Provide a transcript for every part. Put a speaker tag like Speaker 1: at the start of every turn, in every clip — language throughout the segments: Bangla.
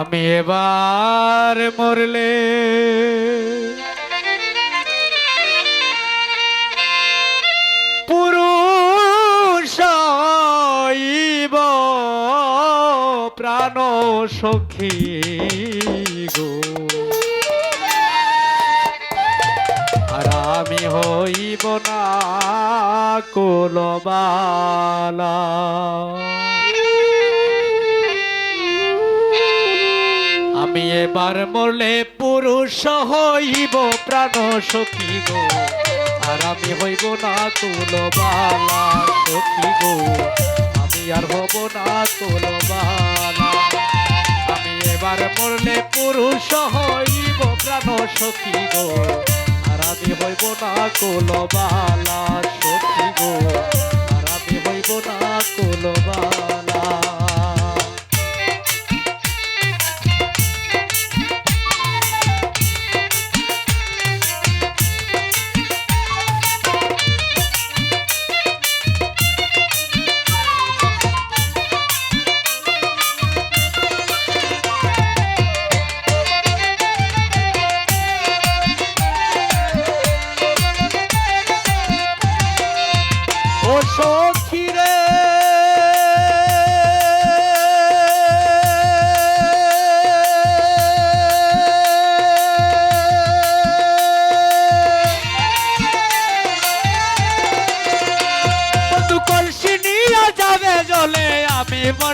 Speaker 1: আমি এবার মরলে পুরুষ প্রাণ সখী গো। আর আমি হইব না কোলবালা। আমি এবার মরলে পুরুষ হইব, প্রাণ সখী গো। আর আমি হইব না তুলবালা সখী গো। আমি আর হব না তুলবালা। আমি এবার মরলে পুরুষ হইব, প্রাণ সখী গো। আর আমি হইব না কুলবালা সখী গো। আর আমি হইব না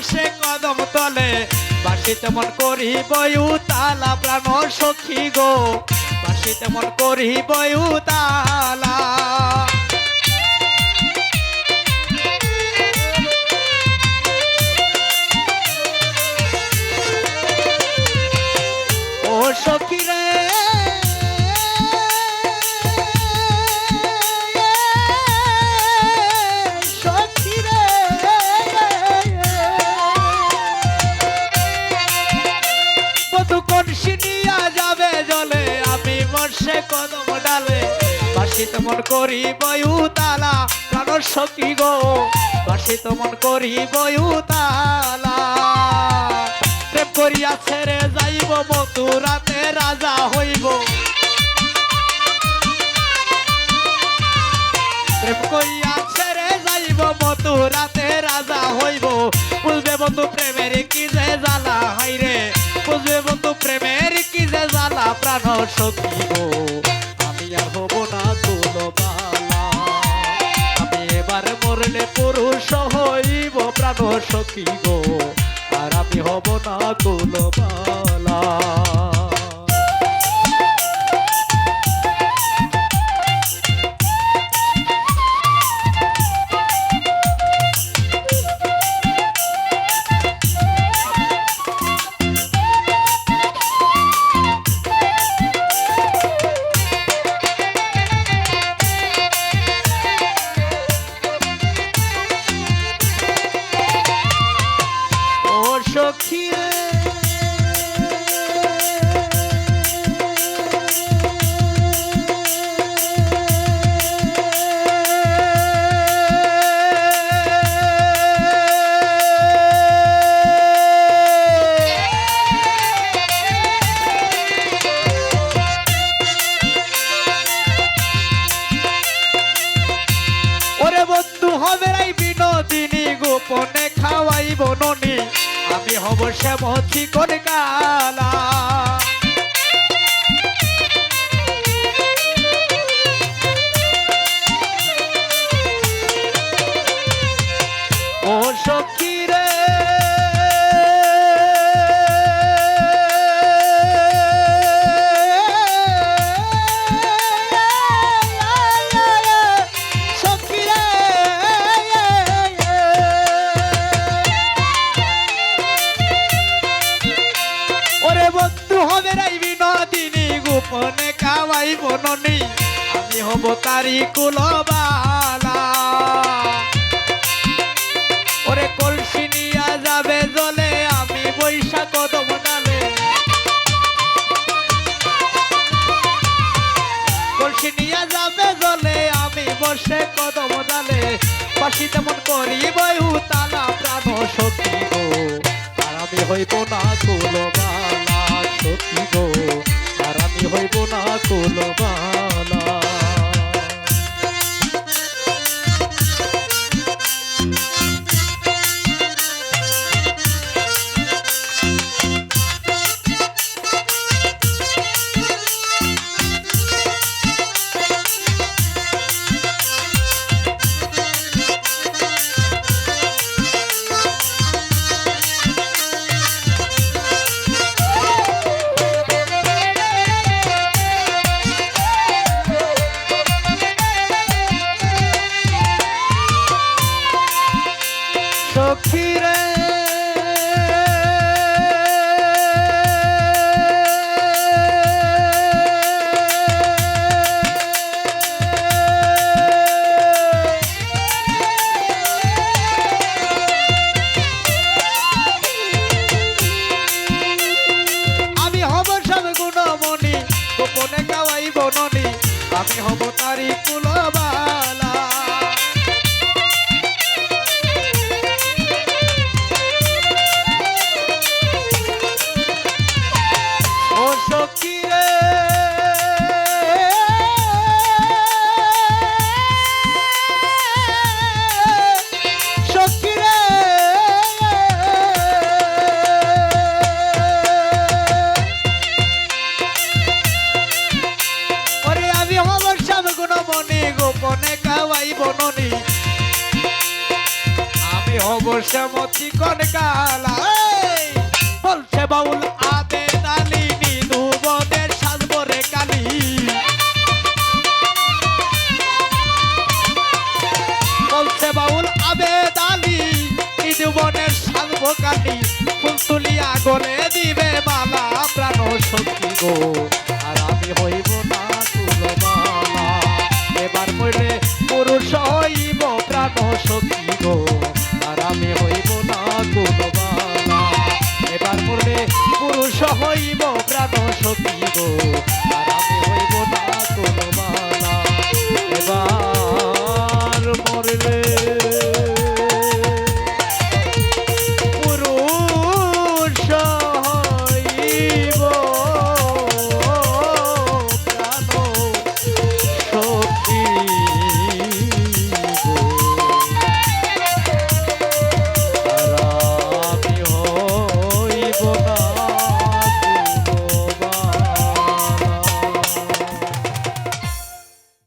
Speaker 1: আমি বসে কদম তলে বাসি তেমন করি বয়ু তালা প্রাণ সখী গো। বাসি তেমন করি বয়ু তালা ও সখী বর্ষে কদম ডালে বাসি তেমন করি বয়ু তালা প্রাণ সখী গো বাসি তেমন করি বয়ু তালা প্রেম করিয়া ছেড়ে যাইব মথুরাতে, রাজা হইব। প্রেম ছেড়ে যাইব মথুরাতে, রাজা হইব। বুঝবে বন্ধু প্রেমের কি যে জ্বালা হাইরে বুঝবে বন্ধু প্রেমের সখী গো। আমি আর হব না তুলবালা আমি এবার মরলে পুরুষ হইব প্রাণ সখী গো। আর আমি হব না তুলবালা খাওয়াইব ননি আমি হব শ্যামচি করে কালা খাওয়াই বননি, আমি হব তারি কুলবালা। ওরে কলসি নিয়া যাবে জলে, আমি বৈশাখ কদম ডালে কলসি নিয়া যাবে জলে, আমি বসে কদম ডালে পাশি তেমন করি বয়ু তালা প্রাণ সখী গো। আর আমি হইব না কুলবালা, সখী গো। আমি হইব না কুলবালা। আমি হব বননি আমি হব শ্যামতি এই! বলছে বাউল, আদে দালিনী দুবদের সাজবরে কালী। বলছে বাউল আবে দালি দিবে মালা, প্রাণ সখী গো। সইব প্রাণ গো। আর আমি হইব না গুণবালা এবার পড়বে পুরুষ হইব